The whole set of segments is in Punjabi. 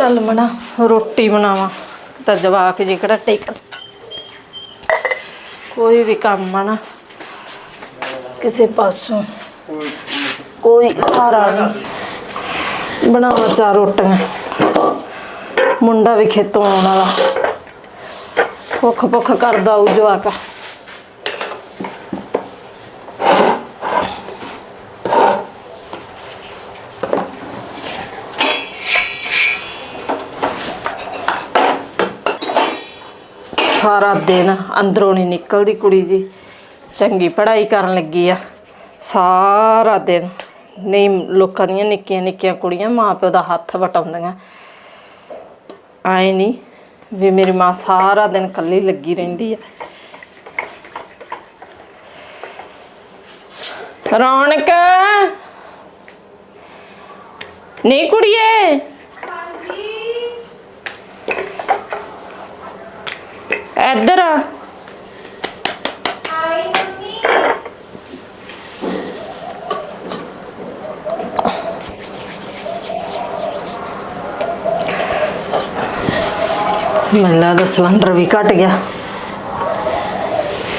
ਚੱਲ ਮਣਾ, ਰੋਟੀ ਬਣਾਵਾਂ, ਤਾਂ ਜਵਾਕ ਜੀ ਕਿਹੜਾ ਟੇਕ ਕੋਈ ਵੀ ਕੰਮ ਆ ਨਾ, ਕਿਸੇ ਪਾਸੋਂ, ਕੋਈ ਸਹਾਰਾ ਨਹੀਂ ਬਣਾਵਾਂ ਚਾਰ ਰੋਟੀਆਂ। ਮੁੰਡਾ ਵੀ ਖੇਤੋਂ ਆਉਣ ਵਾਲਾ। ਭੁੱਖ ਭੁੱਖ ਕਰਦਾ ਉਹ ਜਵਾਕ। ਸਾਰਾ ਦਿਨ ਅੰਦਰੋਂ ਨਹੀਂ ਨਿਕਲਦੀ ਕੁੜੀ ਜੀ। ਚੰਗੀ ਪੜ੍ਹਾਈ ਕਰਨ ਲੱਗੀ ਆ। ਸਾਰਾ ਦਿਨ ਨਹੀਂ, ਲੋਕਾਂ ਦੀਆਂ ਨਿੱਕੀਆਂ ਨਿੱਕੀਆਂ ਕੁੜੀਆਂ ਮਾਂ ਪਿਓ ਦਾ ਹੱਥ ਵਟਾਉਂਦੀਆਂ। ਆਏ ਨਹੀਂ ਵੀ ਮੇਰੀ ਮਾਂ ਸਾਰਾ ਦਿਨ ਇਕੱਲੀ ਲੱਗੀ ਰਹਿੰਦੀ ਆ। ਰੌਣਕ! ਨਹੀਂ ਕੁੜੀਏ! ਇੱਧਰ ਆ। ਮੈਨੂੰ ਲੱਗਦਾ ਸਿਲੰਡਰ ਵੀ ਘਟ ਗਿਆ।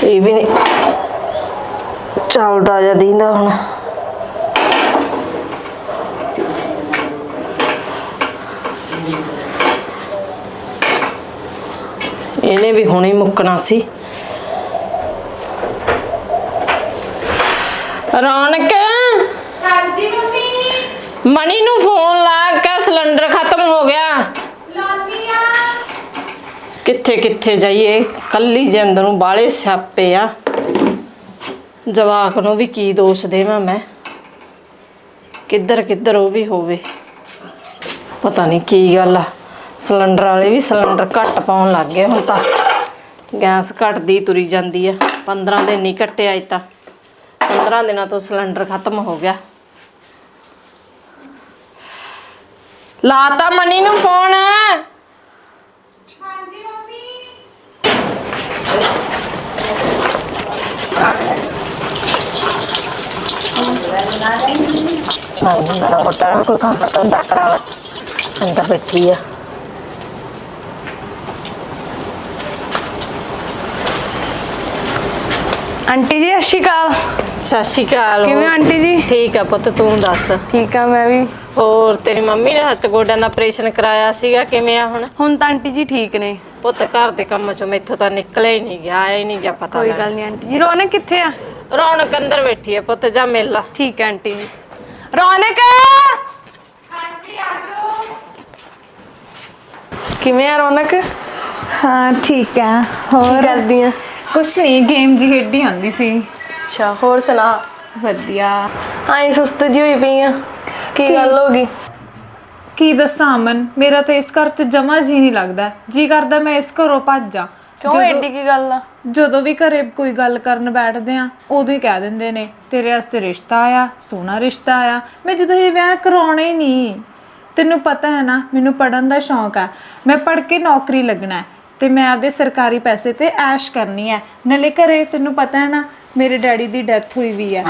ਇਹ ਵੀ ਨਹੀਂ। ਚੱਲਦਾ ਜਾਂ ਦੀਂਦਾ ਹੁਣ। ਇਹਨੇ ਵੀ ਹੁਣੇ ਮੁੱਕਣਾ ਸੀ। ਰੌਣਕ। ਹਾਂਜੀ ਮੰਮੀ। ਮਣੀ ਨੂੰ ਫੋਨ ਲਾ ਕੇ ਸਿਲੰਡਰ ਖਤਮ ਹੋ ਗਿਆ। ਕਿੱਥੇ ਕਿੱਥੇ ਜਾਈਏ? ਕੱਲੀ ਜਿੰਦ ਨੂੰ ਬਾਲੇ ਸਿਆਪੇ ਆ। ਜਵਾਕ ਨੂੰ ਵੀ ਕੀ ਦੋਸ਼ ਦੇਵਾਂ ਮੈਂ? ਕਿੱਧਰ ਕਿੱਧਰ ਉਹ ਵੀ ਹੋਵੇ। ਪਤਾ ਨਹੀਂ ਕੀ ਗੱਲ ਆ। ਸਿਲੰਡਰ ਵਾਲੇ ਵੀ ਸਿਲੰਡਰ ਘੱਟ ਪਾਉਣ ਲੱਗ ਗਏ ਹੁਣ ਤਾਂ। ਗੈਸ ਘਟਦੀ ਤੁਰੀ ਜਾਂਦੀ ਆ। 15 ਦਿਨ ਨਹੀਂ ਕੱਟਿਆ ਅਜ ਤਾਂ। 15 ਦਿਨਾਂ ਤੋਂ ਸਿਲੰਡਰ ਖਤਮ ਹੋ ਗਿਆ। ਲਾਤਾ ਮਨੀ ਨੂੰ ਫੋਨ। ਹਾਂਜੀ ਮੰਮੀ। ਹਾਂਜੀ ਮੇਰਾ ਬਟਾ ਕੋਈ ਕੰਮ ਧੰਦਾ ਕਰਾ ਲੈ ਅੰਦਰ ਬੈਠੀ ਆ। ਆਂਟੀ ਜੀ ਸਤਿ ਸ਼੍ਰੀ ਅਕਾਲ। ਸਤਿ ਸ਼੍ਰੀ ਅਕਾਲ। ਕਿਵੇਂ ਹੋ ਆਂਟੀ ਜੀ? ਠੀਕ ਆ ਪੁੱਤ ਤੂੰ ਦੱਸ? ਠੀਕ ਆ ਮੈਂ ਵੀ। ਹੋਰ ਤੇਰੀ ਮੰਮੀ ਨੇ ਹੱਥ ਗੋਡਿਆਂ ਦਾ ਆਪਰੇਸ਼ਨ ਕਰਾਇਆ ਸੀਗਾ ਕਿਵੇਂ ਆ ਹੁਣ? ਹੁਣ ਤਾਂ ਆਂਟੀ ਜੀ ਠੀਕ ਨੇ। ਪੁੱਤ ਘਰ ਦੇ ਕੰਮ ਚੋਂ ਮੈਥੋਂ ਤਾਂ ਨਿਕਲਿਆ ਹੀ ਨਹੀਂ ਗਿਆ ਆਇਆ ਹੀ ਨਹੀਂ ਗਿਆ ਪਤਾ ਕੋਈ। ਗੱਲ ਨਹੀਂ ਆਂਟੀ ਜੀ ਰੌਣਕ ਕਿੱਥੇ ਆ? ਰੌਣਕ ਅੰਦਰ ਬੈਠੀ ਆ ਪੁੱਤ ਜਾ ਮਿਲ ਲਾ। ਠੀਕ ਹੈ ਆਂਟੀ ਜੀ। ਰੌਣਕ! ਹਾਂਜੀ ਆਜੋ ਕਿਵੇਂ ਆ ਰੌਣਕ? ਹਾਂ ਠੀਕ ਹੈ ਹੋਰ? ਕਰਦੀ ਆ? ਕੁਛ ਨਹੀਂ ਗੇਮ ਜੀ ਖੇਡੀ ਹੁੰਦੀ ਸੀ। ਅੱਛਾ ਹੋਰ ਸੁਣਾ। ਵਧੀਆ। ਆਈ ਸੁਸਤ ਜੀ ਹੋਈ ਪਈ ਆ। ਕੀ ਕੀ? ਗੱਲ ਹੋ ਗਈ? ਕੀ ਦੱਸਾਂ ਅਮਨ ਮੇਰਾ ਤਾਂ ਇਸ ਘਰ 'ਚ ਜਮਾ ਜੀ ਨਹੀਂ ਲੱਗਦਾ। ਜੀ ਕਰਦਾ ਮੈਂ ਇਸ ਘਰੋਂ ਭੱਜ ਜਾ। ਕਿਉਂ ਐਡੀ ਕੀ ਗੱਲ ਆ? ਜਦੋਂ ਵੀ ਘਰੇ ਕੋਈ ਗੱਲ ਕਰਨ ਬੈਠਦੇ ਆ ਉਦੋਂ ਹੀ ਕਹਿ ਦਿੰਦੇ ਨੇ ਤੇਰੇ ਵਾਸਤੇ ਰਿਸ਼ਤਾ ਆਇਆ ਸੋਹਣਾ ਰਿਸ਼ਤਾ ਆਇਆ। ਮੈਂ ਜਦੋਂ ਇਹ ਵਿਆਹ ਕਰਾਉਣਾ ਹੀ ਨਹੀਂ ਤੈਨੂੰ ਪਤਾ ਹੈ ਨਾ ਮੈਨੂੰ ਪੜਨ ਦਾ ਸ਼ੌਂਕ ਆ। ਮੈਂ ਪੜ ਕੇ ਨੌਕਰੀ ਲੱਗਣਾ ਹੈ। ਤੇ ਮੈਂ ਆਪਦੇ ਸਰਕਾਰੀ ਪੈਸੇ ਤੇ ਐਸ਼ ਕਰਨੀ ਹੈ। ਨਾਲੇ ਘਰੇ ਤੈਨੂੰ ਪਤਾ ਹੈ ਨਾ ਮੇਰੇ ਡੈਡੀ ਦੀ ਡੈਥ ਹੋਈ ਵੀ ਹੈ।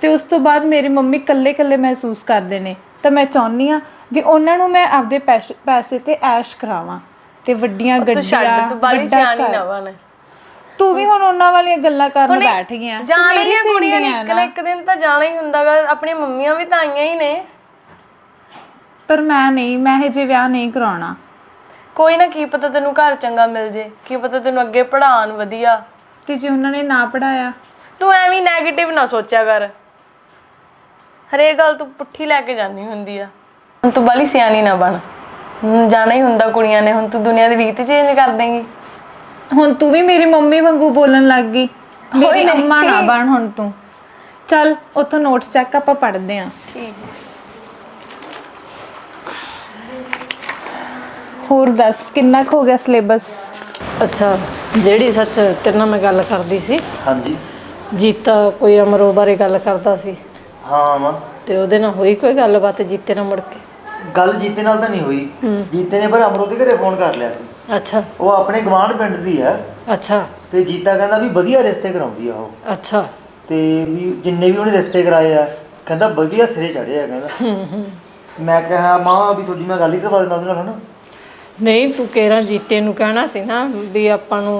ਤੇ ਉਸ ਤੋਂ ਬਾਅਦ ਮੇਰੀ ਮੰਮੀ ਇਕੱਲੇ ਇਕੱਲੇ ਮਹਿਸੂਸ ਕਰਦੇ ਨੇ। ਤਾਂ ਮੈਂ ਚਾਹੁੰਨੀ ਆ ਵੀ ਉਹਨਾਂ ਨੂੰ ਮੈਂ ਆਪਦੇ ਪੈਸੇ ਪੈਸੇ ਤੇ ਐਸ਼ ਕਰਾਵਾਂ। ਤੇ ਵੱਡੀਆਂ ਤੂੰ ਗੱਡੀਆਂ ਤੂੰ ਬਾਲੀ ਵੱਡਾ ਸਿਆਣੀ ਘਰ। ਨਾ। ਬਣ ਤੂੰ ਵੀ ਹੁਣ ਉਹਨਾਂ ਵਾਲੀਆਂ ਗੱਲਾਂ ਕਰਨ ਬੈਠ ਗਈਆਂ। ਤੂੰ ਜਾਣਾ ਮੇਰੀ ਕੁੜੀਆਂ ਨੇ ਇੱਕ ਨਾ ਇੱਕ ਦਿਨ ਤਾਂ ਜਾਣਾ ਹੀ ਹੁੰਦਾਗਾ ਆਪਣੀਆਂ ਮੰਮੀਆਂ ਵੀ ਤਾਂ ਆਈਆਂ ਹੀ ਨੇ। ਪਰ ਮੈਂ ਨਹੀਂ ਮੈਂ ਇਹ ਜੇ ਵਿਆਹ ਨਹੀਂ ਕਰਾਉਣਾ। ਕੋਈ ਨਾ ਕੀ ਪਤਾ ਤੈਨੂੰ ਘਰ ਚੰਗਾ ਮਿਲ ਜੇ ਕੀ ਪਤਾ ਤੈਨੂੰ ਅੱਗੇ ਪੜ੍ਹਾਉਣ ਵਧੀਆ। ਤੇ ਜੇ ਉਹਨਾਂ ਨੇ ਨਾ ਪੜਾਇਆ ਤੂੰ ਐਵੇਂ 네ਗੇਟਿਵ ਨਾ ਸੋਚਿਆ ਕਰ। ਹਰੇਕ ਗੱਲ ਤੂੰ ਪੁੱਠੀ ਲੈ ਕੇ ਜਾਂਦੀ ਹੁੰਦੀ ਆ। ਹੁਣ ਤੂੰ ਬਾਲੀ ਸਿਆਣੀ ਨਾ ਬਣ। ਹੁਣ ਜਾਣਾ ਹੀ ਹੁੰਦਾ ਕੁੜੀਆਂ ਨੇ ਹੁਣ ਤੂੰ ਦੁਨੀਆ ਦੀ ਰੀਤ ਚੇਂਜ ਕਰ ਦੇਂਗੀ। ਹੁਣ ਤੂੰ ਵੀ ਮੇਰੀ ਮੰਮੀ ਵਾਂਗੂ ਬੋਲਣ ਲੱਗ ਗਈ। ਮੇਰੀ ਨਹੀਂ। ਅੰਮਾ ਨਾ ਬਣ ਹੁਣ ਤੂੰ। ਚੱਲ ਉੱਥੋਂ ਨੋਟਸ ਚੈੱਕ ਆਪਾਂ ਪੜ੍ਹਦੇ ਆਂ। ਠੀਕ ਹੋਰ ਦੱਸ ਕਿੰਨਾ ਕੁ ਹੋ ਗਿਆ ਸਿਲੇਬਸ ਅੱਛਾ ਜਿਹੜੀ ਸੱਚ ਤੇਰੇ ਨਾਲ ਮੈਂ ਗੱਲ ਕਰਦੀ ਸੀ। ਹਾਂਜੀ। ਜੀਤਾ ਕੋਈ ਅਮਰੋ ਬਾਰੇ ਗੱਲ ਕਰਦਾ ਸੀ। ਹਾਂ ਮਾਂ ਤੇ ਉਹਦੇ ਨਾਲ ਹੋਈ ਕੋਈ ਗੱਲਬਾਤ ਜੀਤੇ ਨਾਲ ਮੁੜ ਕੇ? ਗੱਲ ਜੀਤੇ ਨਾਲ ਤਾਂ ਨਹੀਂ ਹੋਈ। ਜੀਤੇ ਨੇ ਪਰ ਅਮਰੋ ਦੇ ਘਰੇ ਫੋਨ ਕਰ ਲਿਆ ਸੀ। ਅੱਛਾ। ਉਹ ਆਪਣੇ ਗਵਾਂਢ ਪਿੰਡ ਦੀ ਹੈ ਅੱਛਾ। ਤੇ ਜੀਤਾ ਕਹਿੰਦਾ ਵੀ ਵਧੀਆ ਰਿਸ਼ਤੇ ਕਰਾਉਂਦੀ ਆ ਉਹ। ਅੱਛਾ। ਤੇ ਵੀ ਜਿੰਨੇ ਵੀ ਉਹਨੇ ਰਿਸ਼ਤੇ ਕਰਾਏ ਆ ਕਹਿੰਦਾ ਵਧੀਆ ਸਿਰੇ ਚੜਿਆ ਕਹਿੰਦਾ। ਮੈਂ ਕਿਹਾ ਮਾਂ ਵੀ ਤੁਹਾਡੀ ਮੈਂ ਗੱਲ ਹੀ ਕਰਵਾ ਦਿੰਦਾ ਉਹਦੇ ਨਾਲ ਹਨਾ? ਨਹੀਂ ਤੂੰ ਕੇਰਾ ਜੀਤੇ ਨੂੰ ਕਹਿਣਾ ਸੀ ਨਾ ਵੀ ਆਪਾਂ ਨੂੰ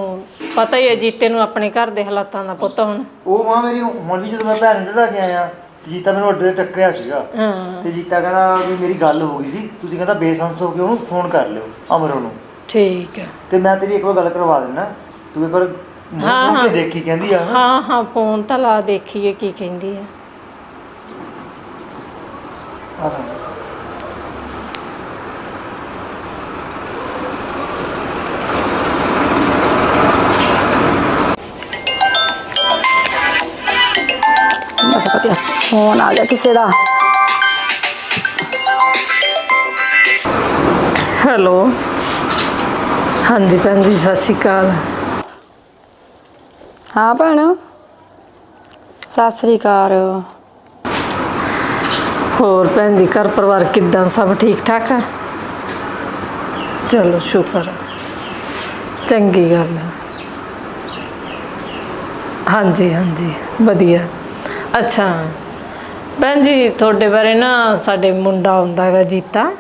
ਪਤਾ ਹੀ ਹੈ ਜੀਤੇ ਨੂੰ ਆਪਣੇ ਘਰ ਦੇ ਹਾਲਾਤਾਂ ਦਾ ਪੁੱਤ ਹੁਣ। ਉਹ ਮਾਂ ਮੇਰੀ ਹੁਣ ਵੀ ਜਦੋਂ ਮੈਂ ਭੈਣ ਨੂੰ ਚੜਾ ਕੇ ਆਇਆ ਜੀਤਾ ਮੈਨੂੰ ਅੱਡੇ ਤੇ ਟੱਕਰਿਆ ਸੀਗਾ। ਹਾਂ। ਤੇ ਜੀਤਾ ਕਹਿੰਦਾ ਵੀ ਮੇਰੀ ਗੱਲ ਹੋ ਗਈ ਸੀ ਤੁਸੀਂ ਕਹਿੰਦਾ ਬੇਸੰਸ ਹੋ ਕੇ ਉਹਨੂੰ ਫੋਨ ਕਰ ਲਿਓ ਅਮਰੋ ਨੂੰ ਠੀਕ ਹੈ। ਤੇ ਮੈਂ ਤੇਰੀ ਇੱਕ ਵਾਰ ਗੱਲ ਕਰਵਾ ਦਿੰਦਾ ਤੂੰ ਇੱਕ ਵਾਰ ਮੂੰਹ ਹਾਂ। ਕੇ ਦੇਖੀ ਕਹਿੰਦੀ ਆ ਨਾ। ਹਾਂ ਹਾਂ ਫੋਨ ਤਾਂ ਲਾ ਦੇਖੀਏ ਕੀ ਕਹਿੰਦੀ ਹੈ ਆ ਤਾਂ। ਪਤਾ ਫੋਨ ਆ ਗਿਆ ਕਿਸੇ ਦਾ। ਹੈਲੋ। ਹਾਂਜੀ ਭੈਣ ਜੀ ਸਤਿ ਸ਼੍ਰੀ ਅਕਾਲ। ਹਾਂ ਭੈਣ ਸਤਿ ਸ੍ਰੀ ਅਕਾਲ। ਹੋਰ ਭੈਣ ਜੀ ਘਰ ਪਰਿਵਾਰ ਕਿੱਦਾਂ? ਸਭ ਠੀਕ ਠਾਕ ਹੈ ਚਲੋ ਸ਼ੁਕਰ ਹੈ। ਚੰਗੀ ਗੱਲ ਹੈ ਹਾਂਜੀ ਹਾਂਜੀ ਵਧੀਆ। ਅੱਛਾ। ਭੈਣ ਜੀ ਤੁਹਾਡੇ ਬਾਰੇ ਨਾ ਸਾਡੇ ਮੁੰਡਾ ਆਉਂਦਾ ਹੈਗਾ ਜੀਤਾ।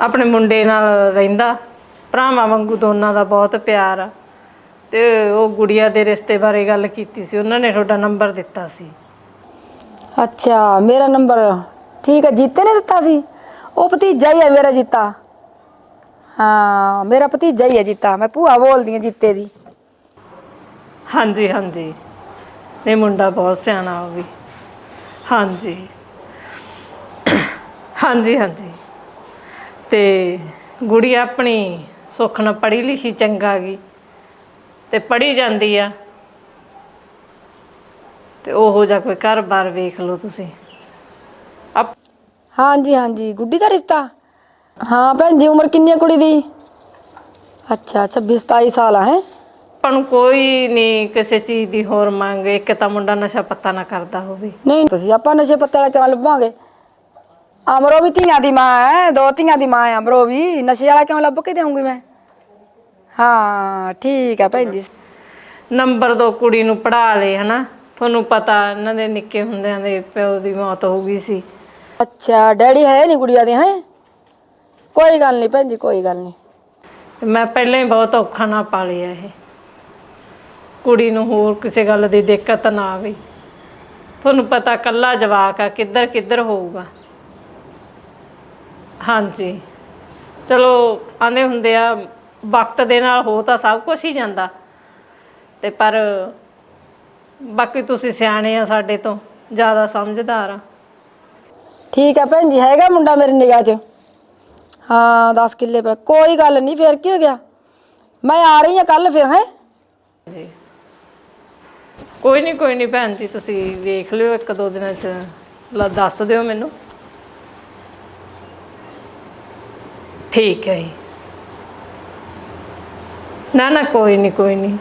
ਆਪਣੇ ਮੁੰਡੇ ਨਾਲ ਰਹਿੰਦਾ। ਭਰਾਵਾਂ ਵਾਂਗੂ ਦੋਨਾਂ ਦਾ ਬਹੁਤ ਪਿਆਰ ਆ। ਤੇ ਉਹ ਗੁੜੀਆ ਦੇ ਰਿਸ਼ਤੇ ਬਾਰੇ ਗੱਲ ਕੀਤੀ ਸੀ। ਉਹਨਾਂ ਨੇ ਤੁਹਾਡਾ ਨੰਬਰ ਦਿੱਤਾ ਸੀ। ਅੱਛਾ ਮੇਰਾ ਨੰਬਰ ਠੀਕ ਹੈ ਜੀਤੇ ਨੇ ਦਿੱਤਾ ਸੀ? ਉਹ ਭਤੀਜਾ ਹੀ ਹੈ ਮੇਰਾ ਜੀਤਾ। ਹਾਂ ਮੇਰਾ ਭਤੀਜਾ ਹੀ ਹੈ ਜੀਤਾ। ਮੈਂ ਭੂਆ ਬੋਲਦੀ ਹਾਂ ਜੀਤੇ ਦੀ। ਹਾਂਜੀ ਹਾਂਜੀ। ਇਹ ਮੁੰਡਾ ਬਹੁਤ ਸਿਆਣਾ ਉਹ ਵੀ। ਹਾਂਜੀ। ਹਾਂਜੀ ਹਾਂਜੀ। ਤੇ ਗੁੜੀ ਆਪਣੀ ਸੁੱਖ ਨਾਲ ਪੜ੍ਹੀ ਲਿਖੀ ਚੰਗਾ ਗਈ ਤੇ ਪੜ੍ਹੀ ਜਾਂਦੀ ਆ। ਤੇ ਉਹੋ ਜਿਹਾ ਕੋਈ ਘਰ-ਬਾਰ ਵੇਖ ਲਓ ਤੁਸੀਂ। ਆਪ ਹਾਂਜੀ ਹਾਂਜੀ। ਗੁੱਡੀ ਦਾ ਰਿਸ਼ਤਾ? ਹਾਂ ਭੈਣ ਜੀ, ਉਮਰ ਕਿੰਨੀ ਹੈ ਕੁੜੀ ਦੀ? ਅੱਛਾ 26 27 ਸਾਲ ਆ, ਹੈ? ਆਪਾਂ ਨੂੰ ਕੋਈ ਨਹੀਂ ਕਿਸੇ ਚੀਜ਼ ਦੀ ਹੋਰ ਮੰਗ ਇੱਕ ਤਾਂ ਮੁੰਡਾ ਨਸ਼ਾ ਪੱਤਾ ਨਾ ਕਰਦਾ ਹੋਵੇ। ਨਹੀਂ ਤੁਸੀਂ ਆਪਾਂ ਨਸ਼ੇ ਪੱਤੇ ਵਾਲਾ ਕਿਉਂ ਲੱਭਾਂਗੇ? ਅਮਰੋ ਵੀ ਧੀਆਂ ਦੀ ਮਾਂ ਹੈ ਦੋ ਧੀਆਂ ਦੀ ਮਾਂ ਹੈ ਅਮਰੋ ਵੀ। ਨਸ਼ੇ ਵਾਲਾ ਕਿਉਂ ਲੱਭ ਕੇ ਦੇਵਾਂਗੀ ਮੈਂ? ਹਾਂ ਠੀਕ ਹੈ ਭੈਣ ਜੀ। ਨੰਬਰ ਦੋ ਕੁੜੀ ਨੂੰ ਪੜਾ ਲੇ ਹਨਾ? ਤੁਹਾਨੂੰ ਪਤਾ ਇਹਨਾਂ ਦੇ ਨਿੱਕੇ ਹੁੰਦਿਆਂ ਦੇ ਪਿਓ ਦੀ ਮੌਤ ਹੋ ਗਈ ਸੀ। ਅੱਛਾ ਡੈਡੀ ਹੈ ਨਹੀਂ ਗੁੜੀਆ ਦੇ ਹੈ? ਕੋਈ ਗੱਲ ਨਹੀਂ ਭੈਣ ਜੀ ਕੋਈ ਗੱਲ ਨਹੀਂ। ਮੈਂ ਪਹਿਲਾਂ ਹੀ ਬਹੁਤ ਔਖਾ ਨਾ ਪਾਲਿਆ ਇਹ। ਕੁੜੀ ਨੂੰ ਹੋਰ ਕਿਸੇ ਗੱਲ ਦੀ ਦਿੱਕਤ ਨਾ ਆਵੇ। ਤੁਹਾਨੂੰ ਪਤਾ ਕੱਲਾ ਜਵਾਕ ਆ ਕਿੱਧਰ ਕਿੱਧਰ ਹੋਊਗਾ। ਹਾਂਜੀ। ਚਲੋ ਆਂਦੇ ਹੁੰਦੇ ਆ ਵਕਤ ਦੇ ਨਾਲ ਹੋ ਤਾਂ ਸਭ ਕੁਝ ਹੀ ਜਾਂਦਾ। ਤੇ ਪਰ ਬਾਕੀ ਤੁਸੀਂ ਸਿਆਣੇ ਆ ਸਾਡੇ ਤੋਂ ਜ਼ਿਆਦਾ ਸਮਝਦਾਰ ਆ। ਠੀਕ ਹੈ ਭੈਣ ਜੀ ਹੈਗਾ ਮੁੰਡਾ ਮੇਰੀ ਨਿਗਾਹ 'ਚ? ਹਾਂ 10 ਕਿੱਲੇ ਪਰ ਕੋਈ ਗੱਲ ਨਹੀਂ ਫੇਰ ਕੀ ਹੋ ਗਿਆ? ਮੈਂ ਆ ਰਹੀ ਹਾਂ ਕੱਲ ਫਿਰ ਹੈ? ਜੀ। ਕੋਈ ਨਹੀਂ ਕੋਈ ਨਹੀਂ ਭੈਣ ਜੀ, ਤੁਸੀਂ ਵੇਖ ਲਿਓ ਇੱਕ ਦੋ ਦਿਨਾਂ ਚ। ਲਾ ਦੱਸ ਦਿਓ ਮੈਨੂੰ। ਠੀਕ ਹੈ ਜੀ। ਨਾ ਨਾ, ਕੋਈ ਨਹੀਂ ਕੋਈ ਨਹੀਂ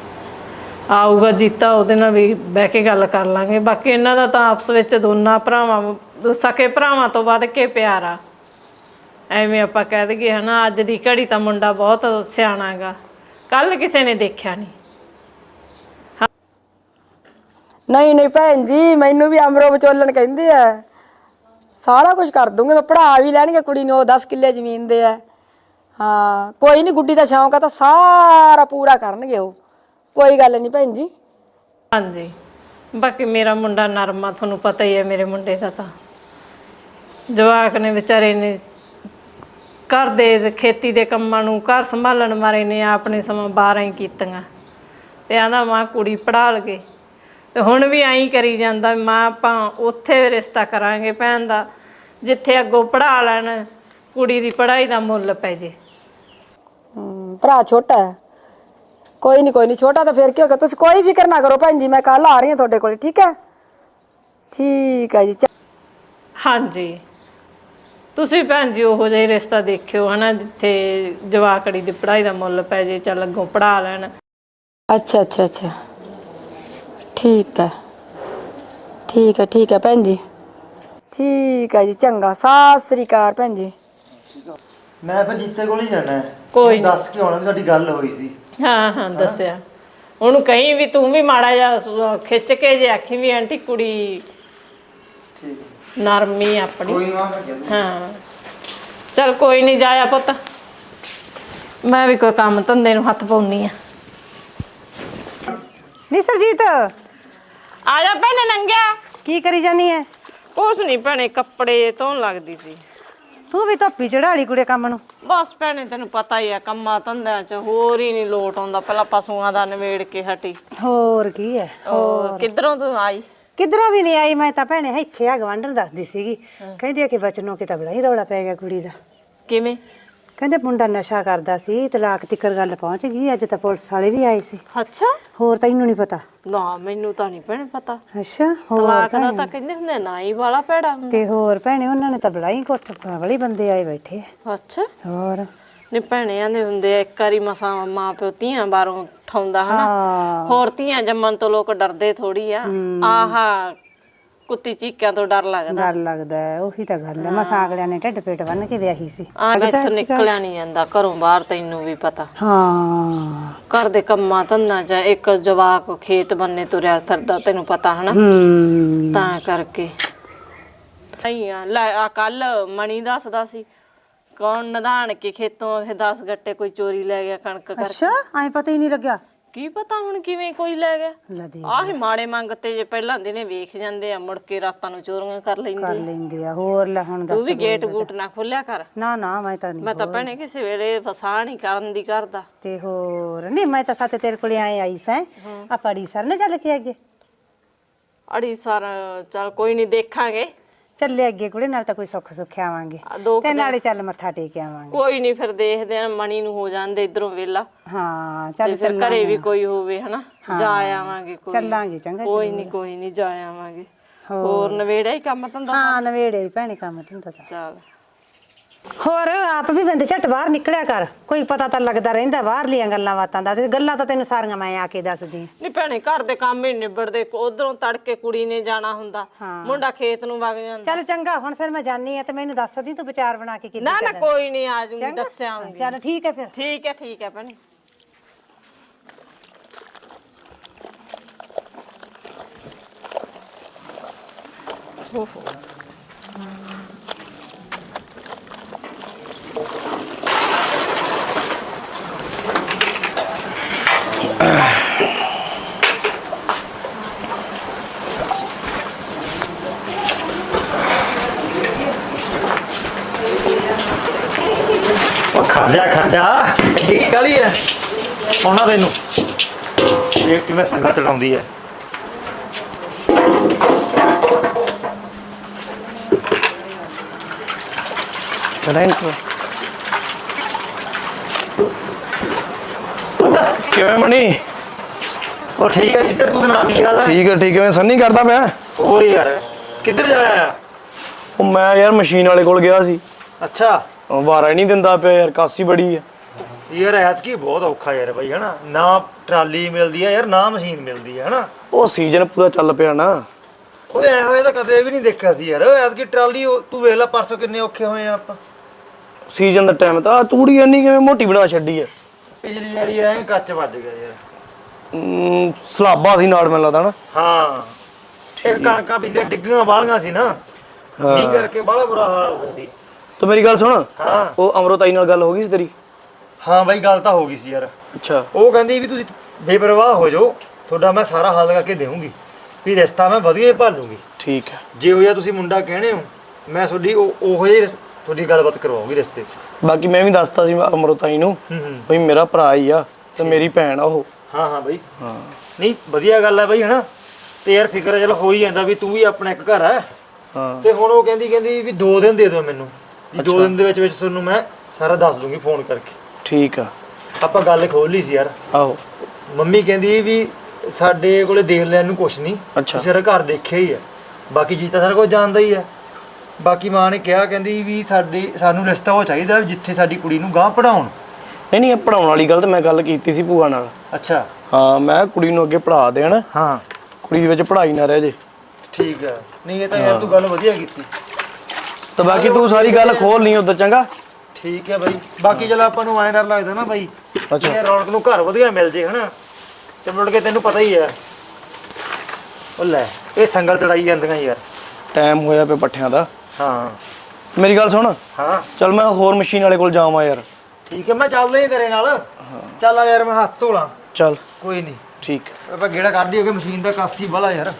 ਆਊਗਾ ਜੀਤਾ, ਉਹਦੇ ਨਾਲ ਵੀ ਬਹਿ ਕੇ ਗੱਲ ਕਰ ਲਾਂਗੇ। ਬਾਕੀ ਇਹਨਾਂ ਦਾ ਤਾਂ ਆਪਸ ਵਿੱਚ ਦੋਨਾਂ ਭਰਾਵਾਂ, ਸਕੇ ਭਰਾਵਾਂ ਤੋਂ ਵੱਧ ਕੇ ਪਿਆਰ ਆ। ਐਵੇਂ ਆਪਾਂ ਕਹਿ ਦਈਏ, ਹਨਾ, ਅੱਜ ਦੀ ਘੜੀ ਤਾਂ ਮੁੰਡਾ ਬਹੁਤ ਸਿਆਣਾ ਗਾ। ਕੱਲ ਕਿਸੇ ਨੇ ਦੇਖਿਆ ਨਹੀਂ ਨਹੀਂ ਨਹੀਂ ਭੈਣ ਜੀ, ਮੈਨੂੰ ਵੀ ਅਮਰੋ ਵਿਚੋਲਣ ਕਹਿੰਦੇ ਆ। ਸਾਰਾ ਕੁਝ ਕਰ ਦੂੰਗੇ, ਮੈਂ ਪੜਾ ਵੀ ਲੈਣਗੇ ਕੁੜੀ ਨੂੰ, ਉਹ 10 ਕਿੱਲੇ ਜ਼ਮੀਨ ਦੇ ਆ। ਹਾਂ, ਕੋਈ ਨਹੀਂ ਗੁੱਡੀ ਦਾ ਸ਼ੌਂਕ ਆ ਤਾਂ ਸਾਰਾ ਪੂਰਾ ਕਰਨਗੇ ਉਹ। ਕੋਈ ਗੱਲ ਨਹੀਂ ਭੈਣ ਜੀ। ਹਾਂਜੀ। ਬਾਕੀ ਮੇਰਾ ਮੁੰਡਾ ਨਰਮਾ, ਤੁਹਾਨੂੰ ਪਤਾ ਹੀ ਹੈ ਮੇਰੇ ਮੁੰਡੇ ਦਾ ਤਾਂ। ਜਵਾਕ ਨੇ ਵਿਚਾਰੇ ਨੇ, ਘਰ ਦੇ ਖੇਤੀ ਦੇ ਕੰਮਾਂ ਨੂੰ ਘਰ ਸੰਭਾਲਣ ਮਾਰੇ ਨੇ, ਆਪਣੇ ਸਮਾਂ 12 ਹੀ ਕੀਤੀਆਂ। ਤੇ ਆਂਦਾ ਮਾਂ ਕੁੜੀ ਪੜ੍ਹਾ ਲਗੇ ਤੇ ਹੁਣ ਵੀ ਐਂ ਕਰੀ ਜਾਂਦਾ ਵੀ ਮਾਂ ਆਪਾਂ ਉੱਥੇ ਰਿਸ਼ਤਾ ਕਰਾਂਗੇ ਭੈਣ ਦਾ ਜਿੱਥੇ ਅੱਗੋਂ ਪੜ੍ਹਾ ਲੈਣ ਕੁੜੀ ਦੀ ਪੜ੍ਹਾਈ ਦਾ ਮੁੱਲ ਪੈ ਜੇ। ਹਮ, ਭਰਾ ਛੋਟਾ ਹੈ। ਕੋਈ ਨਹੀਂ ਕੋਈ ਨਹੀਂ ਛੋਟਾ ਤਾਂ ਫਿਰ ਕੀ ਹੋ ਗਿਆ ਤੁਸੀਂ ਕੋਈ ਫਿਕਰ ਨਾ ਕਰੋ ਭੈਣ ਜੀ ਮੈਂ ਕੱਲ ਆ ਰਹੀ ਹਾਂ ਤੁਹਾਡੇ ਕੋਲ ਠੀਕ ਹੈ? ਠੀਕ ਹੈ ਜੀ ਚ- ਹਾਂਜੀ। ਤੁਸੀਂ ਭੈਣ ਜੀ ਉਹੋ ਜਿਹਾ ਹੀ ਰਿਸ਼ਤਾ ਦੇਖਿਓ ਹਨਾ ਜਿੱਥੇ ਜਵਾਕੜੀ ਦੀ ਪੜ੍ਹਾਈ ਦਾ ਮੁੱਲ ਪੈ ਜੇ ਚੱਲ ਅੱਗੋਂ ਪੜ੍ਹਾ ਲੈਣ। ਅੱਛਾ ਅੱਛਾ ਅੱਛਾ। ਠੀਕ ਹੈ। ਠੀਕ ਹੈ ਠੀਕ ਹੈ ਭੈਣ ਜੀ। ਠੀਕ ਹੈ ਜੀ ਚੰਗਾ। ਸਤਿ ਸ੍ਰੀ ਅਕਾਲ ਭੈਣ ਜੀ। ਮੈਂ ਫਿਰ ਜੀਤੇ ਕੋਲ ਹੀ ਜਾਣਾ ਹੈ। ਕੋਈ ਉਹਨੂੰ ਦੱਸ ਕੇ ਆਉਣਾ ਵੀ ਸਾਡੀ ਗੱਲ ਹੋਈ ਸੀ। ਹਾਂ ਹਾਂ ਦੱਸਿਆ। ਉਹਨੂੰ ਕਹੀਂ ਵੀ ਤੂੰ ਵੀ ਮਾੜਾ ਸ- ਖਿੱਚ ਕੇ ਜੇ ਆਖੀ ਵੀ ਆਂਟੀ ਕੁੜੀ ਠੀਕ ਹੈ। ਨਰਮੀ ਆਪਣੀ। ਕੋਈ ਨਾ ਮੈਂ ਕਹਿ ਦੂੰ। ਹਾਂ। ਚਲ ਕੋਈ ਨਹੀਂ ਜਾਇਆ ਪੁੱਤ। ਮੈਂ ਵੀ ਕੋਈ ਕੰਮ ਧੰਦੇ ਨੂੰ ਹੱਥ ਪਾਉਣੀ ਆ। ਨੀ ਸਰਜੀਤ। ਆ ਜਾ ਭੈਣੇ ਨੰਗਿਆ। ਕੀ ਕਰੀ ਜਾਨੀ ਐ? ਕੁਛ ਨਹੀਂ ਭੈਣੇ ਕੱਪੜੇ ਧੋਣ ਲੱਗਦੀ ਸੀ। ਤੂੰ ਵੀ ਧੋਪੀ ਚੜਾਲੀ ਕੁੜੇ ਕੰਮ ਨੂੰ। ਬਸ ਭੈਣੇ ਤੈਨੂੰ ਪਤਾ ਹੀ ਆ ਕੰਮਾਂ ਧੰਦਿਆਂ 'ਚ ਹੋਰ ਹੀ ਨਹੀਂ ਲੋਟ ਆਉਂਦਾ। ਪਹਿਲਾਂ ਪਸ਼ੂਆਂ ਦਾ ਨਿਵੇੜ ਕੇ ਹਟੀ। ਹੋਰ ਕੀ ਐ? ਹੋਰ ਕਿੱਧਰੋਂ ਤੂੰ ਆਈ? ਕਿਧਰੋਂ ਵੀ ਨਹੀਂ ਆਈ ਮੈਂ ਤਾਂ ਭੈਣੇ ਇੱਥੇ ਆ ਗਵਾਂਢਣ ਦੱਸਦੀ ਸੀਗੀ। ਕਹਿੰਦੀ ਆ ਕਿ ਬਚਨੋਂ ਕਿ ਤਾਂ ਬੜਾ ਹੀ ਰੌਲਾ ਪੈ ਗਿਆ ਕੁੜੀ ਦਾ। ਕਿਵੇਂ? ਕਹਿੰਦੇ ਮੁੰਡਾ ਨਸ਼ਾ ਕਰਦਾ ਸੀ ਤਲਾਕ ਤਿੱਕਰ ਗੱਲ ਪਹੁੰਚ ਗਈ ਅੱਜ ਤਾਂ ਪੁਲਿਸ ਵਾਲੇ ਵੀ ਆਏ ਸੀ। ਅੱਛਾ। ਹੋਰ ਤੈਨੂੰ ਨਹੀਂ ਪਤਾ। ਨਾ ਮੈਨੂੰ ਤਾਂ ਨਹੀਂ ਭੈਣੇ ਪਤਾ। ਅੱਛਾ ਹੋਰ ਤਲਾਕ ਦਾ। ਤਾਂ ਕਹਿੰਦੇ ਹੁੰਦੇ ਨਾ ਹੀ ਵਾਲਾ ਭੈੜਾ ਹੁੰਦਾ। ਤੇ ਹੋਰ ਭੈਣੇ ਉਹਨਾਂ ਨੇ ਤਾਂ ਬੜਾ ਹੀ ਕੁੱਟ ਵਾਲੇ ਬੰਦੇ ਆਏ ਬੈਠੇ ਆ। ਅੱਛਾ। ਹੋਰ? ਨੇ ਭੈਣੇ ਆਂਦੇ ਹੁੰਦੇ ਆ ਇੱਕ ਵਾਰੀ ਮਸਾਂ ਮਾਂ ਪਿਓ ਧੀਆਂ ਬਾਹਰੋਂ ਠਾਉਂਦਾ ਹਨਾ। ਹਾਂ। ਹੋਰ ਧੀਆਂ ਜੰਮਣ ਤੋਂ ਲੋਕ ਡਰਦੇ ਥੋੜੀ ਆ। ਆਹਾ ਕੁੱਤੀ ਚੀਕਿਆਂ ਤੋਂ ਡਰ ਲੱਗਦਾ। ਡਰ ਲੱਗਦਾ ਹੈ, ਉਹੀ ਤਾਂ ਗੱਲ ਹੈ। ਮਸਾਂ ਅਗਲਿਆਂ ਨੇ ਢਿੱਡ ਪੇਟ ਬੰਨ ਕੇ ਵਿਆਹੀ ਸੀ। ਆ ਇੱਥੋਂ ਨਿਕਲਿਆ ਨਹੀਂ ਜਾਂਦਾ ਘਰੋਂ ਬਾਹਰ ਤੈਨੂੰ ਵੀ ਪਤਾ। ਹਾਂ। ਘਰ ਦੇ ਕੰਮਾਂ ਧੰਦਾ ਚ ਇੱਕ ਜਵਾਕ ਖੇਤ ਬੰਨੇ ਤੁਰਿਆ ਫਿਰਦਾ ਤੈਨੂੰ ਪਤਾ ਹਨਾ? ਹੂੰ। ਤਾਂ ਕਰਕੇ। ਨਹੀਂ ਆ ਲੈ ਆ ਕੱਲ ਮਣੀ ਦੱਸਦਾ ਸੀ ਕੌਣ ਨਦਾਨ ਕੇ ਖੇਤੋਂ ਇਹ 10 ਗੱਟੇ ਕੋਈ ਚੋਰੀ ਲੈ ਗਿਆ ਕਣਕ ਕਰ ਅੱਛਾ ਐ ਪਤਾ ਹੀ ਨਹੀਂ ਲੱਗਿਆ। ਕੀ ਪਤਾ ਹੁਣ ਕਿਵੇਂ ਕੋਈ ਲੈ ਗਿਆ? ਲੈ ਦੇ ਆਹ ਮਾੜੇ ਮੰਗਤੇ ਜੇ ਪਹਿਲਾਂ ਦਿਨੇ ਵੇਖ ਜਾਂਦੇ ਆ ਮੁੜ ਕੇ ਰਾਤਾਂ ਨੂੰ ਚੋਰੀਆਂ ਕਰ ਕਰ ਲੈਂਦੇ ਲੈਂਦੇ ਆ ਹੋਰ ਲੈ ਹੁਣ ਤੂੰ ਦੱਸ ਵੀ ਗੇਟ ਗੂਟ ਨਾ ਖੋਲਿਆ ਕਰ। ਨਾ ਨਾ ਮੈਂ ਤਾਂ ਨਹੀਂ ਮੈਂ ਤਾਂ ਭੈਣੇ ਕਿਸੇ ਵੇਲੇ ਫਸਾ ਨਹੀਂ ਕਰਨ ਦੀ ਕਰਦਾ। ਤੇ ਹੋਰ ਨਹੀਂ ਮੈਂ ਤਾਂ ਸਾਤੇ ਤੇਰੇ ਕੋਲੇ ਆਏ ਆਈ ਸੈਂ। ਆ ਪੜੀ ਸਰ ਨੇ ਚੱਲ ਕੇ ਅੱਗੇ। ਅੜੀ ਸਾਰ ਚਲ ਕੋਈ ਨਹੀਂ ਦੇਖਾਂਗੇ। ਚੱਲੇ ਅੱਗੇ ਕੁੜੇ ਨਾਲ ਤਾਂ ਕੋਈ ਸੁੱਖ ਸੁੱਖ ਆਵਾਂਗੇ। ਆ ਦੋ ਕੁ ਤੇ ਨਾਲੇ ਚੱਲ ਮੱਥਾ ਟੇਕ ਆਵਾਂਗੇ। ਕੋਈ ਨਹੀਂ ਫਿਰ ਦੇਖਦੇ ਆ ਮਣੀ ਨੂੰ ਹੋ ਜਾਂਦੇ ਇਧਰੋਂ ਵੇਲਾ ਹਾਂ ਤੇ ਚੱਲ ਫਿਰ ਘਰੇ ਵੀ ਕੋਈ ਹੋਵੇ ਹਨਾ? ਜਾ ਆਵਾਂਗੇ ਕੋਈ। ਚੱਲਾਂਗੇ ਚੰਗਾ ਕੋਈ ਨਹੀਂ ਕੋਈ ਨਹੀਂ ਜਾ ਆਵਾਂਗੇ। ਹੋਰ। ਨਵੇੜਾ ਹੀ ਕੰਮ ਧੰਦਾ? ਹਾਂ ਨਵੇੜੇ ਹੀ ਭੈਣੇ ਕੰਮ ਧੰਦਾ ਤਾਂ। ਚੱਲ। ਹੋਰ ਆਪ ਵੀ ਬੰਦੇ ਝੱਟ ਬਾਹਰ ਨਿਕਲਿਆ ਕਰ। ਕੋਈ ਪਤਾ ਤਾਂ ਲੱਗਦਾ ਰਹਿੰਦਾ ਬਾਹਰਲੀਆਂ ਗੱਲਾਂ ਬਾਤਾਂ ਦਾ। ਤੇ ਗੱਲਾਂ ਤਾਂ ਤੈਨੂੰ ਸਾਰੀਆਂ ਮੈਂ ਆ ਕੇ ਦੱਸਦੀ ਆਂ। ਨਹੀਂ ਭੈਣੇ ਘਰ ਦੇ ਕੰਮ ਹੀ ਨੀ ਨਿਬੜਦੇ। ਉਧਰੋਂ ਤੜਕੇ ਕੁੜੀ ਨੇ ਜਾਣਾ ਹੁੰਦਾ। ਮੁੰਡਾ ਖੇਤ ਨੂੰ ਵਗ ਜਾਂਦਾ। ਚੱਲ ਚੰਗਾ ਹੁਣ ਫਿਰ ਮੈਂ ਜਾਣੀ ਆ ਤੇ ਮੈਨੂੰ ਦੱਸ ਦੀ ਤੂੰ ਵਿਚਾਰ ਬਣਾ ਕੇ ਕਿੱਦਾਂ ਨਾ ਨਾ। ਕੋਈ ਨਹੀਂ ਆ ਜੂਗੀ? ਦੱਸਿਆ ਆਉਂਗੀ ਚੱਲ ਠੀਕ ਹੈ ਫਿਰ। ਠੀਕ ਹੈ ਠੀਕ ਹੈ ਭੈਣੇ। ਉਹ ਜਾ ਖੜ ਜਾ ਕੀ ਕਾਲੀ ਹੈ ਉਹਨਾਂ ਤੈਨੂੰ। ਇਹ ਕਿਵੇਂ ਸੰਗਤ ਚੜਾਉਂਦੀ ਹੈ ਕਿਵੇਂ ਮਣੀ ਉਹ ਠੀਕ ਹੈ ਜਿੱਧਰ ਤੂੰ ਨਾ ਕੀ ਗੱਲ ਹੈ ਠੀਕ ਹੈ ਠੀਕ ਹੈ ਮੈਂ ਸੰਨੀ ਕਰਦਾ ਪਿਆ। ਹੋਰ ਯਾਰ ਕਿੱਧਰ ਜਾਇਆ ਉਹ ਮੈਂ ਯਾਰ ਮਸ਼ੀਨ ਵਾਲੇ ਕੋਲ ਗਿਆ ਸੀ। ਅੱਛਾ। ਵਾਰਾ ਹੀ ਨਹੀਂ ਦਿੰਦਾ ਪਿਆ ਯਾਰ ਕਾਸੀ ਬੜੀ ਹੈ ਯਾਰ ਐਤਕੀ ਬਹੁਤ ਔਖਾ ਯਾਰ ਬਈ ਹਨਾ? ਨਾ ਟਰਾਲੀ ਮਿਲਦੀ ਹੈ ਯਾਰ ਨਾ ਮਸ਼ੀਨ ਮਿਲਦੀ ਹੈ ਹਨਾ? ਉਹ ਸੀਜ਼ਨ ਪੂਰਾ ਚੱਲ ਪਿਆ ਨਾ। ਓਏ ਐ ਹੋਏ ਤਾਂ ਕਦੇ ਵੀ ਨਹੀਂ ਦੇਖਿਆ ਸੀ ਯਾਰ। ਐਤਕੀ ਟਰਾਲੀ ਉਹ- ਤੂੰ ਵੇਖ ਲੈ ਪਰਸੋਂ ਕਿੰਨੇ ਔਖੇ ਹੋਏ ਆ ਆਪਾਂ। ਸੀਜ਼ਨ ਦਾ ਟਾਈਮ ਤਾਂ ਆਹ ਤੂੜੀ ਇੰਨੀ ਕਿਵੇਂ ਮੋਟੀ ਬਣਾ ਛੱਡੀ ਹੈ ਪਿਛਲੀ ਵਾਰੀ ਐ ਕੱਚ ਵੱਜ ਗਿਆ ਯਾਰ। ਅਮ, ਸਲਾਬਾ ਸੀ ਨਾਲ ਮੈਨੂੰ ਲੱਗਦਾ ਨਾ। ਹਾਂ। ਇਹ ਕਣਕਾਂ ਪਿਛਲੇ ਡਿੱਗੀਆਂ ਵਾਲੀਆਂ ਸੀ ਨਾ। ਮੀਂਹ ਕਰਕੇ ਬੜਾ ਬੁਰਾ ਹਾਲ ਹੋ ਗਿਆ ਸੀ। ਤੂੰ ਮੇਰੀ ਗੱਲ ਸੁਣ। ਹਾਂ। ਉਹ ਅਮਰੋਤਾਈ ਨਾਲ ਗੱਲ ਹੋ ਗਈ ਸੀ ਤੇਰੀ? ਹਾਂ ਬਾਈ ਗੱਲ ਤਾਂ ਹੋ ਗਈ ਸੀ ਯਾਰ। ਅੱਛਾ। ਉਹ ਕਹਿੰਦੀ ਵੀ ਤੁਸੀਂ ਬੇਪਰਵਾਹ ਹੋ ਜਾਓ ਤੁਹਾਡਾ ਮੈਂ ਸਾਰਾ ਹੱਲ ਕਰਕੇ ਦੇਵਾਂਗੀ। ਵੀ ਰਿਸ਼ਤਾ ਮੈਂ ਵਧੀਆ ਹੀ ਭਾਲੂੰਗੀ। ਠੀਕ ਹੈ। ਜੇ ਹੋਇਆ ਤੁਸੀਂ ਮੁੰਡਾ ਕਹਿਣੇ ਹੋ ਮੈਂ ਤੁਹਾਡੀ ਉਹ ਉਹੋ ਜਿਹੀ ਤੁਹਾਡੀ ਗੱਲਬਾਤ ਕਰਵਾਉਂਗੀ ਰਿਸ਼ਤੇ 'ਚ। ਬਾਕੀ ਮੈਂ ਵੀ ਦੱਸਤਾ ਸੀ ਅਮਰੋਤਾਈ ਨੂੰ ਹੂੰ ਹੂੰ। ਬਈ ਮੇਰਾ ਭਰਾ ਹੀ ਆ ਤੇ ਮੇਰੀ ਭੈਣ ਆ ਉਹ। ਹਾਂ ਹਾਂ ਬਾਈ। ਹਾਂ। ਨਹੀਂ ਵਧੀਆ ਗੱਲ ਹੈ ਬਾਈ ਹਨਾ? ਤੇ ਯਾਰ ਫਿਕਰ ਚਲ ਹੋ ਹੀ ਜਾਂਦਾ ਵੀ ਤੂੰ ਵੀ ਆਪਣਾ ਇੱਕ ਘਰ ਹੈ ਹਾਂ। ਤੇ ਹੁਣ ਉਹ ਕਹਿੰਦੀ ਕਹਿੰਦੀ ਵੀ 2 ਦਿਨ ਦੇ ਦਿਓ ਮੈਨੂੰ। 2 ਦਿਨ ਦੇ ਵਿੱਚ ਵਿੱਚ ਤੁਹਾਨੂੰ ਮੈਂ ਸਾਰਾ ਦੱਸ ਦੂੰਗੀ ਫੋਨ ਕਰਕੇ। ਠੀਕ ਆ। ਆਪਾਂ ਗੱਲ ਖੋਲ ਲਈ ਸੀ ਯਾਰ। ਆਹੋ। ਮੰਮੀ ਕਹਿੰਦੀ ਵੀ ਸਾਡੇ ਕੋਲੇ ਦੇਖ ਲੈਣ ਨੂੰ ਕੁਛ ਨਹੀਂ ਅੱਛਾ। ਸਾਰਾ ਘਰ ਦੇਖਿਆ ਹੀ ਹੈ ਬਾਕੀ ਜੀ ਤਾਂ ਸਾਰਾ ਕੁਝ ਜਾਣਦਾ ਹੀ ਹੈ ਬਾਕੀ ਮਾਂ ਨੇ ਕਿਹਾ ਕਹਿੰਦੀ ਵੀ ਸਾਡੇ ਸਾਨੂੰ ਰਿਸ਼ਤਾ ਉਹ ਚਾਹੀਦਾ ਵੀ ਜਿੱਥੇ ਸਾਡੀ ਕੁੜੀ ਨੂੰ ਗਾਂ ਪੜਾਉਣ ਨਹੀਂ ਨਹੀਂ ਇਹ ਪੜਾਉਣ ਵਾਲੀ ਗੱਲ ਤੇ ਮੈਂ ਗੱਲ ਕੀਤੀ ਸੀ ਭੂਆ ਨਾਲ। ਅੱਛਾ। ਹਾਂ ਮੈਂ ਕੁੜੀ ਨੂੰ ਅੱਗੇ ਪੜਾ ਦੇਣ। ਹਾਂ। ਕੁੜੀ ਦੇ ਵਿੱਚ ਪੜ੍ਹਾਈ ਨਾ ਰਹਿ ਜੇ। ਠੀਕ ਹੈ ਨਹੀਂ ਇਹ ਤਾਂ ਯਾਰ ਤੂੰ ਗੱਲ ਵਧੀਆ ਕੀਤੀ। ਤੇ ਬਾਕੀ ਤੂੰ ਸਾਰੀ ਗੱਲ ਖੋਲ ਨਹੀਂ ਉਧਰ ਚੰਗਾ? ਠੀਕ ਹੈ ਬਾਈ। ਬਾਕੀ ਚਲ ਆਪਾਂ ਨੂੰ ਐਂ ਡਰ ਲੱਗਦਾ ਨਾ ਬਾਈ। ਅੱਛਾ। ਇਹ ਰੌਣਕ ਨੂੰ ਘਰ ਵਧੀਆ ਮਿਲ ਜੇ ਹਨਾ? ਤੇ ਮੁੜ ਕੇ ਤੈਨੂੰ ਪਤਾ ਹੀ ਹੈ। ਉਹ ਲੈ ਇਹ ਸੰਗਲ ਤੜਾਈ ਜਾਂਦੀਆਂ ਯਾਰ। ਟਾਈਮ ਹੋਇਆ ਪਿਆ ਪੱਠਿਆਂ ਦਾ। ਹਾਂ। ਮੇਰੀ ਗੱਲ ਸੁਣ। ਹਾਂ। ਚਲ ਮੈਂ ਹੋਰ ਮਸ਼ੀਨ ਵਾਲੇ ਕੋਲ ਜਾਵਾਂ ਯਾਰ। ਠੀਕ ਹੈ ਮੈਂ ਚੱਲਦਾ ਹੀ ਤੇਰੇ ਨਾਲ। ਚੱਲ ਆ ਯਾਰ ਮੈਂ ਹੱਥ ਧੋਲਾਂ। ਚੱਲ। ਕੋਈ ਨਹੀਂ। ਠੀਕ। ਆਪਾਂ ਗੇੜਾ ਕੱਢ ਹੀ ਹੋਗੇ ਮਸ਼ੀਨ ਦਾ ਕਾਸੀ ਵਾਲਾ ਯਾਰ।